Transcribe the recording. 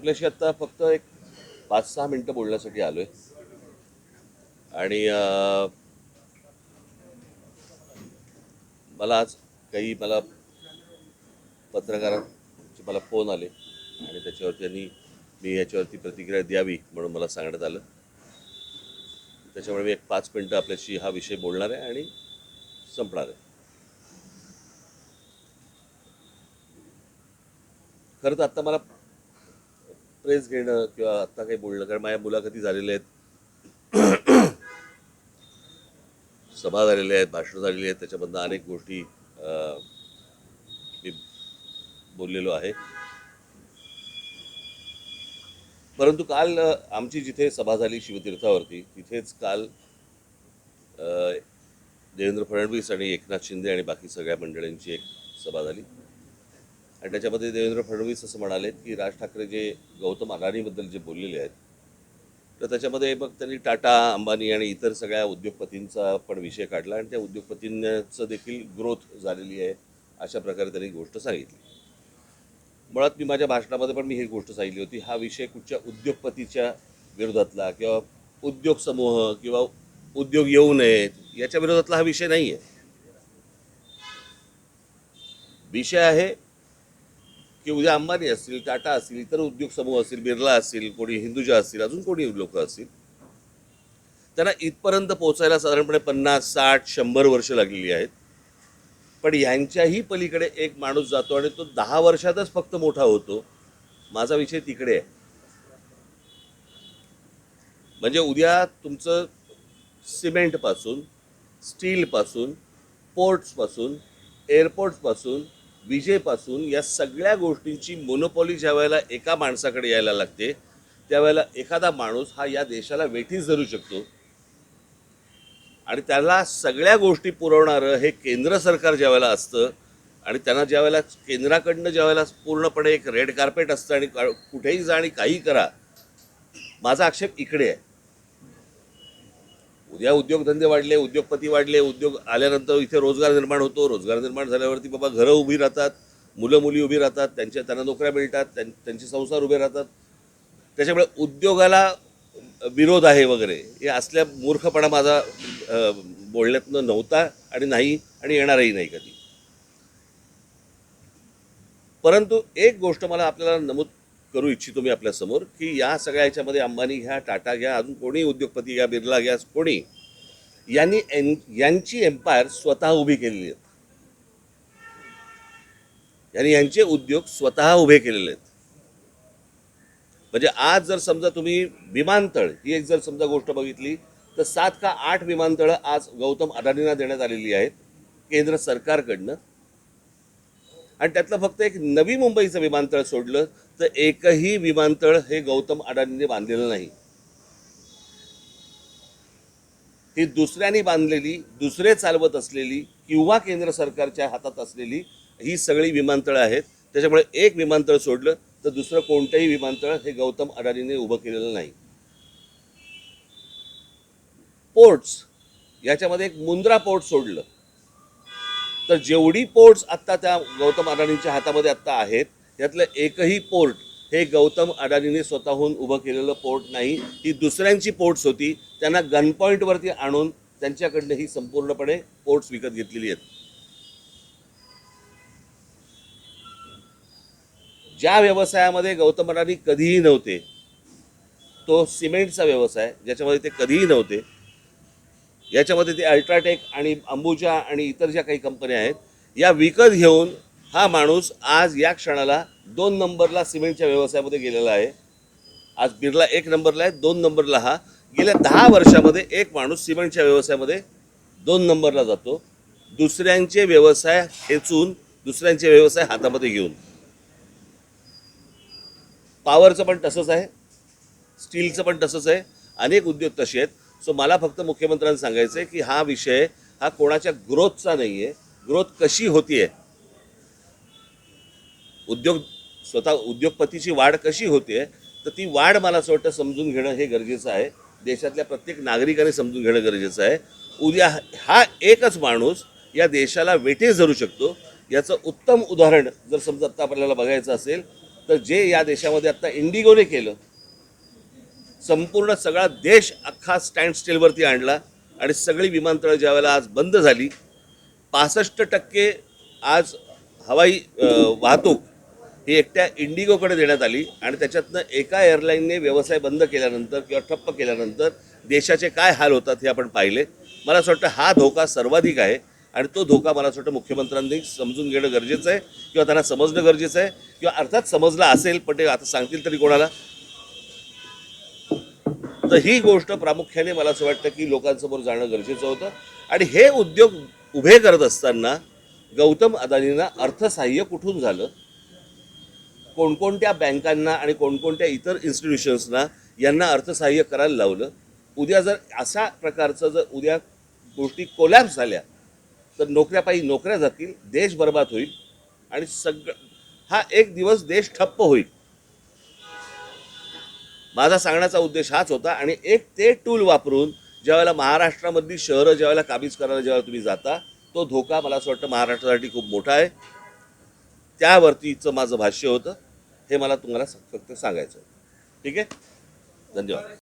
आपल्याशी आत्ता फक्त एक पाच सहा मिनटं बोलण्यासाठी आलो आहे आणि मला आज काही मला पत्रकारांचे मला फोन आले आणि त्याच्यावर त्यांनी मी याच्यावरती प्रतिक्रिया द्यावी म्हणून मला सांगण्यात आलं. त्याच्यामुळे मी एक पाच मिनटं आपल्याशी हा विषय बोलणार आहे आणि संपणार आहे. खरं तर आत्ता मला प्रेस घेणं किंवा आत्ता काही बोलणं कारण माझ्या मुलाखती झालेल्या आहेत. सभा झालेल्या आहेत भाषणं झालेली आहेत. त्याच्यामधनं अनेक गोष्टी मी बोललेलो आहे. परंतु काल आमची जिथे सभा झाली शिवतीर्थावरती तिथेच काल देवेंद्र फडणवीस आणि एकनाथ शिंदे आणि बाकी सगळ्या मंडळींची एक सभा झाली. आणि त्याच्यामध्ये देवेंद्र फडणवीस असं म्हणाले की राज ठाकरे जे गौतम अदानीबद्दल जे बोललेले आहेत तर त्याच्यामध्ये मग त्यांनी टाटा अंबानी आणि इतर सगळ्या उद्योगपतींचा पण विषय काढला आणि त्या उद्योगपतींचं देखील ग्रोथ झालेली आहे अशा प्रकारे त्यांनी गोष्ट सांगितली. मुळात मी माझ्या भाषणामध्ये पण मी ही गोष्ट सांगितली होती हा विषय कुठच्या उद्योगपतीच्या विरोधातला किंवा उद्योग समूह किंवा उद्योग येऊ नयेत याच्या विरोधातला हा विषय नाही आहे विषय आहे की उद्या अंबानी असतील टाटा असतील इतर उद्योग समूह असतील बिर्ला असतील कोणी हिंदुजा असतील अजून कोणी लोक असतील त्यांना इथपर्यंत पोहोचायला साधारणपणे पन्नास साठ शंभर वर्ष लागलेली आहेत. पण यांच्याही पलीकडे एक माणूस जातो आणि तो दहा वर्षातच फक्त मोठा होतो. माझा विषय तिकडे आहे. म्हणजे उद्या तुमचं सिमेंटपासून स्टीलपासून पोर्ट्सपासून एअरपोर्ट्सपासून विजेपासून या सगळ्या गोष्टींची मोनोपॉली ज्या वेळेला एका माणसाकडे यायला लागते त्यावेळेला एखादा माणूस हा या देशाला वेठीस धरू शकतो. आणि त्याला सगळ्या गोष्टी पुरवणारं हे केंद्र सरकार ज्या वेळेला असतं आणि त्यांना ज्या वेळेला केंद्राकडनं ज्या वेळेला पूर्णपणे एक रेड कार्पेट असतं आणि कुठेही जा आणि काही करा माझा आक्षेप इकडे आहे. उद्या उद्योगधंदे वाढले उद्योगपती वाढले उद्योग आल्यानंतर इथे रोजगार निर्माण होतो. रोजगार निर्माण झाल्यावरती बाबा घरं उभी राहतात मुलं मुली उभी राहतात त्यांच्या त्यांना नोकऱ्या मिळतात त्यां- त्यांचे संसार उभे राहतात. त्याच्यामुळे उद्योगाला विरोध आहे वगैरे हे असल्या मूर्खपणा माझा बोलण्यातनं नव्हता आणि नाही आणि येणारही नाही कधी. परंतु एक गोष्ट मला आपल्याला नमूद करू इच्छितो मी आपल्यासमोर की या सगळ्या याच्यामध्ये अंबानी घ्या टाटा घ्या अजून कोणी उद्योगपती घ्या बिर्ला घ्या कोणी? यांनी एन यांची एम्पायर स्वतः उभी केलेली आहेत. यांनी यांचे उद्योग स्वतः उभे केलेले आहेत. म्हणजे आज जर समजा तुम्ही विमानतळ ही एक जर समजा गोष्ट बघितली तर सात का आठ विमानतळं आज गौतम अदानींना देण्यात आलेली आहेत केंद्र सरकारकडनं. आणि त्यातलं फक्त एक नवी मुंबईचं विमानतळ सोडलं तर एकही विमानतळ हे गौतम अडाणींनी बांधलेलं नाही. ही दुसऱ्यांनी बांधलेली दुसरे चालवत असलेली किंवा केंद्र सरकारच्या हातात असलेली ही सगळी विमानतळं आहेत. त्याच्यामुळे एक विमानतळ सोडलं तर दुसरं कोणतंही विमानतळ हे गौतम अडाणीने उभं केलेलं नाही. पोर्ट्स याच्यामध्ये एक मुंद्रा पोर्ट सोडलं. तर जेवढी पोर्ट्स आत्ता त्या गौतम अडाणींच्या हातामध्ये आत्ता आहेत त्यातलं एकही पोर्ट हे गौतम अडाणीने स्वतःहून उभं केलेलं पोर्ट नाही. ही दुसऱ्यांची पोर्ट्स होती. त्यांना गन पॉईंटवरती आणून त्यांच्याकडनं ही संपूर्णपणे पोर्ट्स विकत घेतलेली आहेत. ज्या व्यवसायामध्ये गौतम अडाणी कधीही नव्हते तो सिमेंटचा व्यवसाय ज्याच्यामध्ये ते कधीही नव्हते याच्यामध्ये ते अल्ट्राटेक आणि अंबुजा आणि इतर ज्या काही कंपन्या आहेत या विकत घेऊन हा माणूस आज या क्षणाला दोन नंबरला सिमेंटच्या व्यवसायामध्ये गेलेला आहे. आज बिर्ला एक नंबरला आहे दोन नंबरला हा. गेल्या दहा वर्षामध्ये एक माणूस सिमेंटच्या व्यवसायामध्ये दोन नंबरला जातो. दुसऱ्यांचे व्यवसाय खेचून दुसऱ्यांचे व्यवसाय हातामध्ये घेऊन. पॉवरचं पण तसंच आहे. स्टीलचं पण तसंच आहे. अनेक उद्योग तसे आहेत. सो मला फक्त मुख्यमंत्र्यांना सांगायचं आहे की हा विषय हा कोणाच्या ग्रोथचा नाही आहे ग्रोथ कशी होतीये? उद्योग स्वतः उद्योगपतीची वाढ कशी होते तर ती वाढ मला असं वाटतं समजून घेणं हे गरजेचं आहे. देशातल्या प्रत्येक नागरिकाने समजून घेणं गरजेचं आहे. उद्या हा एकच माणूस या देशाला वेटेस धरू शकतो. याचं उत्तम उदाहरण जर समजा आत्ता आपल्याला बघायचं असेल तर जे या देशामध्ये आत्ता इंडिगोने केलं संपूर्ण सगळा देश अख्खा स्टँड स्टिलवरती आणला आणि सगळी विमानतळं ज्यावेळेला आज बंद झाली पासष्ट टक्के आज हवाई वाहतूक ही एकट्या इंडिगोकडे देण्यात आली आणि त्याच्यातनं एका एअरलाईनने व्यवसाय बंद केल्यानंतर किंवा ठप्प केल्यानंतर देशाचे काय हाल होतात हे आपण पाहिले. मला असं वाटतं हा धोका सर्वाधिक आहे आणि तो धोका मला असं वाटतं मुख्यमंत्र्यांनी समजून घेणं गरजेचं आहे किंवा त्यांना समजणं गरजेचं आहे किंवा अर्थात समजलं असेल पण ते आता सांगतील तरी कोणाला. तर ही गोष्ट प्रामुख्याने मला असं वाटतं की लोकांसमोर जाणं गरजेचं होतं. आणि हे उद्योग उभे करत असताना गौतम अदानींना अर्थसहाय्य कुठून झालं? कोणकोणत्या बँकांना आणि कोणकोणत्या इतर इन्स्टिट्यूशन्सना यांना अर्थसहाय्य करायला लावलं? उद्या जर अशा प्रकारचं जर उद्या गोष्टी कोलॅप्स झाल्या तर नोकऱ्यापायी नोकऱ्या जातील देश बर्बाद होईल आणि सगळं हा एक दिवस देश ठप्प होईल. माझा सांगण्याचा उद्देश हाच होता आणि एक ते टूल वापरून ज्यावेळेला महाराष्ट्रामधली शहरं ज्यावेळेला काबीज करायला ज्यावेळेला तुम्ही जाता तो धोका मला असं वाटतं महाराष्ट्रासाठी खूप मोठा आहे. त्यावरतीचं माझं भाष्य होतं हे मला तुम्हाला फक्त सांगायचं ठीक आहे? धन्यवाद.